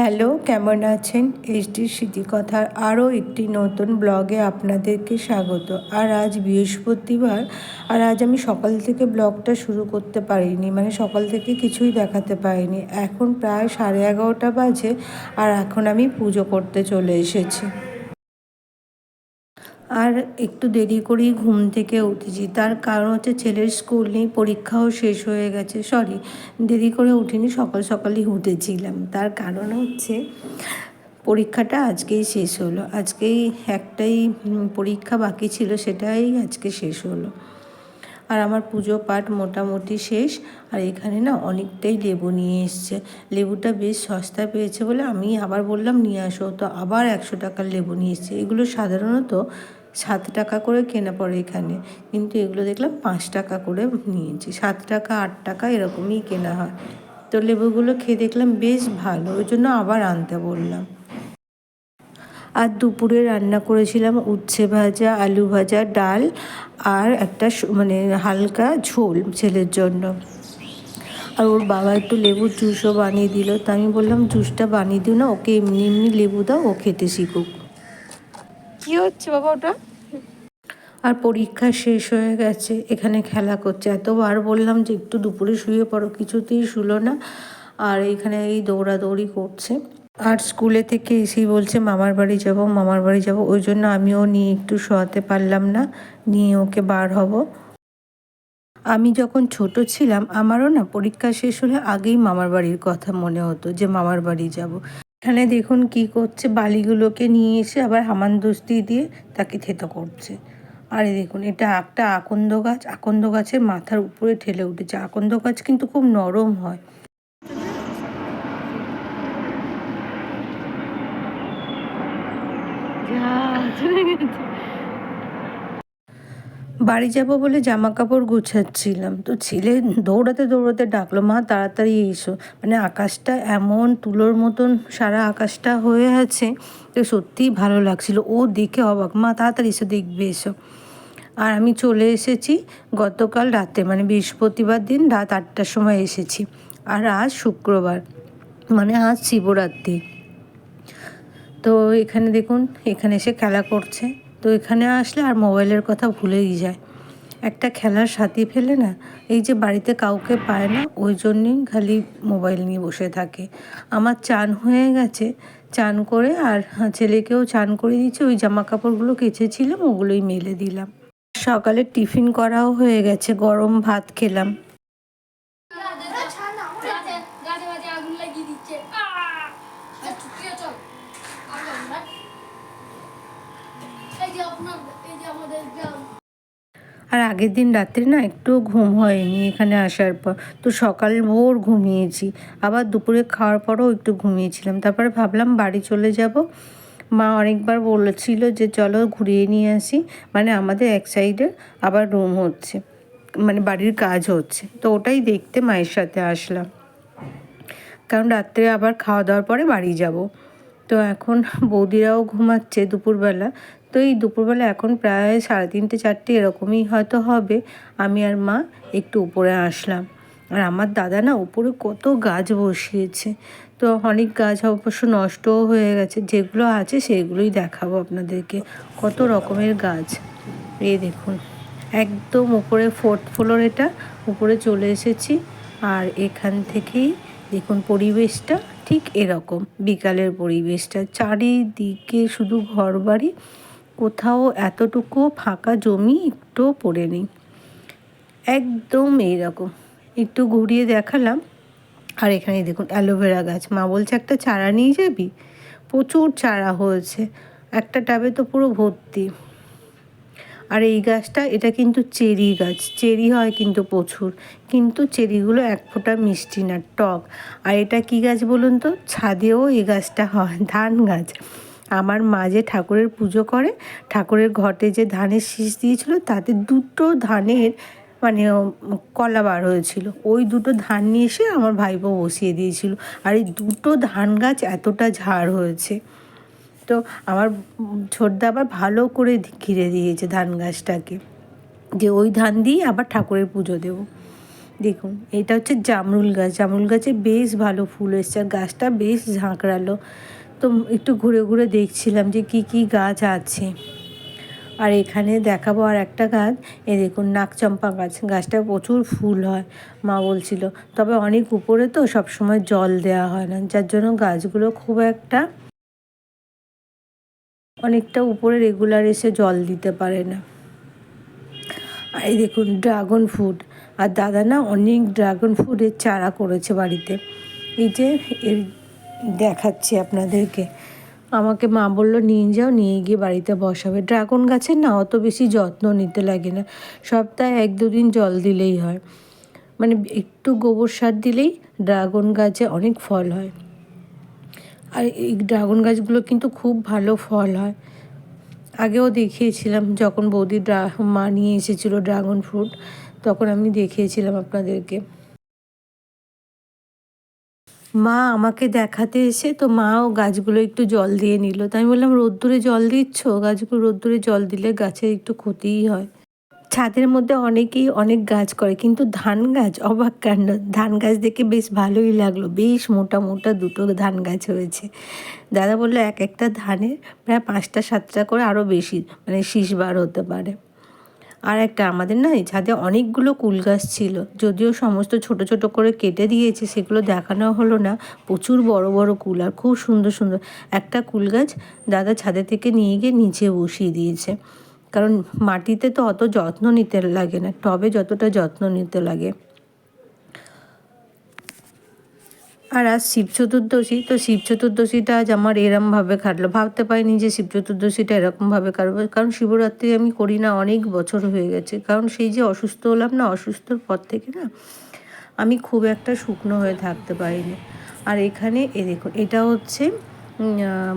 Hello, কেমন আছেন? HD স্মৃতিকথার আরও একটি নতুন ব্লগে আপনাদেরকে স্বাগত। আর আজ বৃহস্পতিবার, আর আজ আমি সকাল থেকে ব্লগটা শুরু করতে পারিনি মানে সকাল থেকে কিছুই দেখাতে পারিনি। এখন প্রায় সাড়ে এগারোটা বাজে, আর এখন আমি পুজো করতে চলে এসেছি। আর একটু দেরি করেই ঘুম থেকে উঠেছি। তার কারণ হচ্ছে ছেলের স্কুল নেই, পরীক্ষাও শেষ হয়ে গেছে। সরি দেরি করে উঠিনি, সকাল সকালই উঠেছিলাম। তার কারণ হচ্ছে পরীক্ষাটা আজকেই শেষ হলো। আজকেই একটাই পরীক্ষা বাকি ছিল, সেটাই আজকে শেষ হলো। আর আমার পুজো পাঠ মোটামুটি শেষ। আর এখানে না অনেকটাই লেবু নিয়ে এসছে। লেবুটা বেশ সস্তা পেয়েছে বলে আমি আবার বললাম, নিয়ে আসো। তো আবার একশো টাকার লেবু নিয়ে এসছে। এগুলো সাধারণত সাত টাকা করে কেনা পড়ে এখানে। কিন্তু এগুলো দেখলাম পাঁচ টাকা করে নিয়েছি। সাত টাকা, আট টাকা এরকমই কেনা হয়। তো লেবুগুলো খেয়ে দেখলাম বেশ ভালো। ওই জন্য আবার আনতে বললাম। আর দুপুরে রান্না করেছিলাম উচ্ছে ভাজা, আলু ভাজা, ডাল আর একটা মানে হালকা ঝোল ছেলের জন্য। আর ওর বাবা একটু লেবুর জুসও বানিয়ে দিল। তা আমি বললাম, জুসটা বানিয়ে দিও না, ওকে এমনি এমনি লেবু দাও, ও খেতে শিখুক। কি হচ্ছে বাবা ওটা? আর পরীক্ষা শেষ হয়ে গেছে, এখানে খেলা করছে। এতবার বললাম যে একটু দুপুরে শুয়ে পড়ো, কিছুতেই শুলো না। আর এখানে এই দৌড়াদৌড়ি করছে। আর স্কুলে থেকে এসেই বলছে, মামার বাড়ি যাব, মামার বাড়ি যাব। ওই জন্য আমিও নিয়ে একটু শোয়াতে পারলাম না, নিয়ে ওকে বার হব। আমি যখন ছোট ছিলাম, আমারও না পরীক্ষা শেষ হলে আগেই মামার বাড়ির কথা মনে হতো যে, মামার বাড়ি যাব। এখানে দেখুন কি করছে, বালিগুলোকে নিয়ে এসে আবার হামানদস্তি দিয়ে তাকে থেতো করছে। আরে দেখুন, এটা একটা আকন্দ গাছ। আকন্দ গাছের মাথার উপরে ঠেলে উঠেছে। আকন্দ গাছ কিন্তু খুব নরম হয়। বাড়ি যাব বলে জামা কাপড় গুছাচ্ছিলাম। তো ছেলে দৌড়াতে দৌড়াতে ডাকলো, মা, তাড়াতাড়ি এসো। মানে আকাশটা এমন তুলোর মতন সারা আকাশটা হয়ে আছে তো সত্যিই ভালো লাগছিল। ও দেখে অবাক, মা, তাড়াতাড়ি এসো, দেখবে, এসো। আর আমি চলে এসেছি গতকাল রাতে মানে বৃহস্পতিবার দিন রাত আটটার সময় এসেছি। আর আজ শুক্রবার মানে আজ শিবরাত্রি। তো এখানে দেখুন, এখানে এসে খেলা করছে। তো এখানে আসলে আর মোবাইলের কথা ভুলেই যায়। একটা খেলার সাথী ফেলে না, এই যে বাড়িতে কাউকে পায় না, ওই জন্যই খালি মোবাইল নিয়ে বসে থাকে। আমার চান হয়ে গেছে, চান করে আর ছেলেকেও চান করে দিচ্ছে ওই জামা কাপড়গুলো কেচেছিলাম, ওগুলোই মেলে দিলাম। সকালে টিফিন করাও হয়ে গেছে, গরম ভাত খেলাম। আর আগের দিন রাত্রে না একটু ঘুম হয়নি এখানে আসার পর। তো সকাল ভোর ঘুমিয়েছি। আবার দুপুরে খাওয়ার পরও একটু ঘুমিয়েছিলাম। তারপরে ভাবলাম বাড়ি চলে যাব। মা অনেকবার বলেছিল যে চলো ঘুরিয়ে নিয়ে আসি। মানে আমাদের এক সাইডে আবার রুম হচ্ছে। মানে বাড়ির কাজ হচ্ছে। তো ওটাই দেখতে মায়ের সাথে আসলাম। কারণ রাত্রে আবার খাওয়া দাওয়ার পরে বাড়ি যাব। তো এখন বৌদিরাও ঘুমাচ্ছে দুপুরবেলা। তো এই দুপুরবেলা এখন প্রায় সাড়ে তিনটে, চারটে এরকমই হয়তো হবে। আমি আর মা একটু উপরে আসলাম। আর আমার দাদা না উপরে কত গাছ বসিয়েছে। তো অনেক গাছ অবশ্য নষ্টও হয়ে গেছে। যেগুলো আছে সেগুলোই দেখাবো আপনাদেরকে। কত রকমের গাছ। এই দেখুন, একদম উপরে ফোর্থ ফ্লোর এটা। উপরে চলে এসেছি। আর এখান থেকেই দেখুন পরিবেশটা ঠিক এরকম। বিকালের পরিবেশটা। চারিদিকে শুধু ঘর বাড়ি কোথাও এতটুকু ফাঁকা জমি একটুও পড়ে নেই। একদম এইরকম। একটু ঘুরিয়ে দেখালাম। আর এখানে দেখুন অ্যালোভেরা গাছ। মা বলছে, একটা চারা নিয়ে যাবি? প্রচুর চারা হয়েছে। একটা টাবে তো পুরো ভর্তি। আর এই গাছটা, এটা কিন্তু চেরি গাছ। চেরি হয় কিন্তু প্রচুর। কিন্তু চেরিগুলো এক ফোঁটা মিষ্টি না, টক। আর এটা কি গাছ বলুন তো? ছাদেও এই গাছটা হয়, ধান গাছ। আমার মা যে ঠাকুরের পুজো করে, ঠাকুরের ঘটে যে ধানের শীষ দিয়েছিল, তাতে দুটো ধানের মানে কলা বার হয়েছিল। ওই দুটো ধান নিয়ে এসে আমার ভাইপো বসিয়ে দিয়েছিল। আর এই দুটো ধান গাছ এতটা ঝাড় হয়েছে। তো আমার ছোটদা আবার ভালো করে ঘিরে দিয়েছে ধান গাছটাকে। যে ওই ধান দিয়ে আবার ঠাকুরের পুজো দেবো। দেখুন, এটা হচ্ছে জামরুল গাছ। জামরুল গাছে বেশ ভালো ফুল এসছে। আর গাছটা বেশ ঝাঁকড়ালো। তো একটু ঘুরে ঘুরে দেখছিলাম যে কি কি গাছ আছে। আর এখানে দেখাবো আর একটা গাছ এ দেখুন নাকচম্পা গাছ। গাছটা প্রচুর ফুল হয়, মা বলছিল। তবে অনেক উপরে তো সব সময় জল দেওয়া হয় না, যার জন্য গাছগুলো খুব একটা অনেকটা উপরে রেগুলার এসে জল দিতে পারে না। আর এই দেখুন ড্রাগন ফ্রুট। আর দাদা না অনেক ড্রাগন ফ্রুটের চারা করেছে বাড়িতে। এই যে এর দেখাচ্ছি আপনাদেরকে। আমাকে মা বলল, নিয়ে যাও, নিয়ে গিয়ে বাড়িতে বসাবে। ড্রাগন গাছের না অত বেশি যত্ন নিতে লাগে না। সপ্তাহে এক দুদিন জল দিলেই হয়। মানে একটু গোবর সার দিলেই ড্রাগন গাছে অনেক ফল হয়। আর এই ড্রাগন গাছগুলো কিন্তু খুব ভালো ফল হয়। আগেও দেখিয়েছিলাম, যখন বৌদি ড্রা, মা নিয়ে এসেছিল ড্রাগন ফ্রুট, তখন আমি দেখিয়েছিলাম আপনাদেরকে। মা আমাকে দেখাতে এসে তো মাও গাছগুলো একটু জল দিয়ে নিল। তাই আমি বললাম, রোদ্দুরে জল দিচ্ছ? গাছগুলো রোদ্দুরে জল দিলে গাছের একটু ক্ষতিই হয়। ছাদের মধ্যে অনেকেই অনেক গাছ করে, কিন্তু ধান গাছ অবাক কাণ্ড। ধান গাছ দেখে বেশ ভালোই লাগল, বেশ মোটা মোটা দুটো ধান গাছ হয়েছে। দাদা বলল, এক একটা ধানের প্রায় পাঁচটা সাতটা করে আরও বেশি মানে শীষ বার হতে পারে। আর একটা আমাদের না এই ছাদে অনেকগুলো কুল গাছ ছিল। যদিও সমস্ত ছোট ছোট করে কেটে দিয়েছে, সেগুলো দেখানো হলো না। প্রচুর বড় বড় কুল আর খুব সুন্দর সুন্দর। একটা কুল গাছ দাদা ছাদে থেকে নিয়ে গিয়ে নিচে বসিয়ে দিয়েছে। কারণ মাটিতে তো অত যত্ন নিতে লাগে না, টবে যতটা যত্ন নিতে লাগে। আর আজ শিব চতুর্দশী, তো শিব চতুর্দশীটা আজ আমার এরমভাবে কাটলো। ভাবতে পারিনি যে শিব চতুর্দশীটা এরকমভাবে কাটবো। কারণ শিবরাত্রি আমি করি না, অনেক বছর হয়ে গেছে। কারণ সেই যে অসুস্থ হলাম না, অসুস্থর পর থেকে না, আমি খুব একটা শুকনো হয়ে থাকতে পারিনি। আর এখানে এ দেখুন, এটা হচ্ছে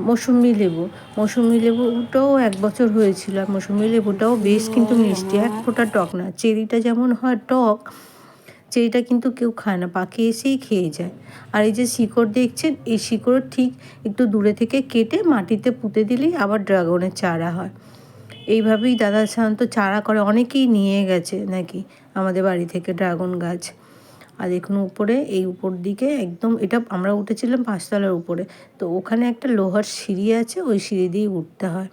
মৌসুমি লেবু। মৌসুমি লেবুটাও এক বছর হয়েছিল। আর মৌসুমি লেবুটাও বেশ কিন্তু মিষ্টি, এক ফোঁটা টক না। চেরিটা যেমন হয় টক চেরিটা কিন্তু কেউ খায় না, পাখি এসেই খেয়ে যায়। আর এই যে শিকড় দেখছেন, এই শিকড় ঠিক একটু দূরে থেকে কেটে মাটিতে পুঁতে দিলেই আবার ড্রাগনের চারা হয়। এইভাবেই দাদা সাধারণত চারা করে, অনেকেই নিয়ে গেছে নাকি আমাদের বাড়ি থেকে ড্রাগন গাছ। আর দেখুন উপরে, এই উপর দিকে একদম, এটা আমরা উঠেছিলাম পাঁচতলার উপরে। তো ওখানে একটা লোহার সিঁড়ি আছে, ওই সিঁড়ি দিয়েই উঠতে হয়।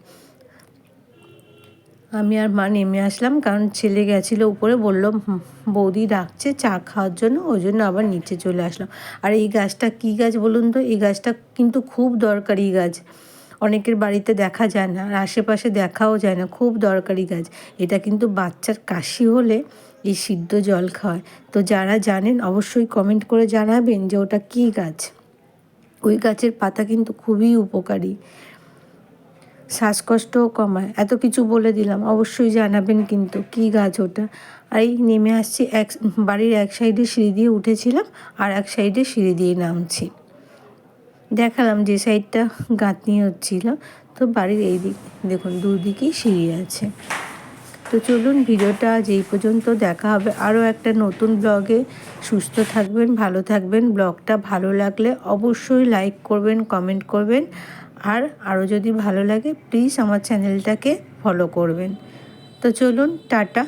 আমি আর মা নেমে আসলাম কারণ ছেলে গেছিল উপরে, বলল বৌদি ডাকছে, চা খাওয়ার জন্য। ওই জন্য আবার নিচে চলে আসলাম। আর এই গাছটা কী গাছ বলুন তো? এই গাছটা কিন্তু খুব দরকারি গাছ। অনেকের বাড়িতে দেখা যায় না, আর আশেপাশে দেখাও যায় না, খুব দরকারি গাছ। এটা কিন্তু বাচ্চার কাশি হলে এই সিদ্ধ জল খাওয়ায়। তো যারা জানেন, অবশ্যই কমেন্ট করে জানাবেন যে ওটা কী গাছ। ওই গাছের পাতা কিন্তু খুবই উপকারী। শ্বাসকষ্টও কমায়। এত কিছু বলে দিলাম, অবশ্যই জানাবেন কিন্তু কি গাছ ওটা। আর এই নেমে আসছি এক, বাড়ির এক সাইডে সিঁড়ি দিয়ে উঠেছিলাম আর এক সাইডে সিঁড়ি দিয়ে নামছি। দেখালাম যে সাইডটা গাঁথনি হচ্ছিল, তো বাড়ির এই দিক, দেখুন দুদিকেই সিঁড়ি আছে। তো চলুন ভিডিওটা আজ এই পর্যন্ত দেখা হবে। আরও একটা নতুন ব্লগে সুস্থ থাকবেন, ভালো থাকবেন। ব্লগটা ভালো লাগলে অবশ্যই লাইক করবেন, কমেন্ট করবেন। আর আরও যদি ভালো লাগে প্লিজ আমার চ্যানেলটাকে ফলো করবেন। তো চলুন টাটা।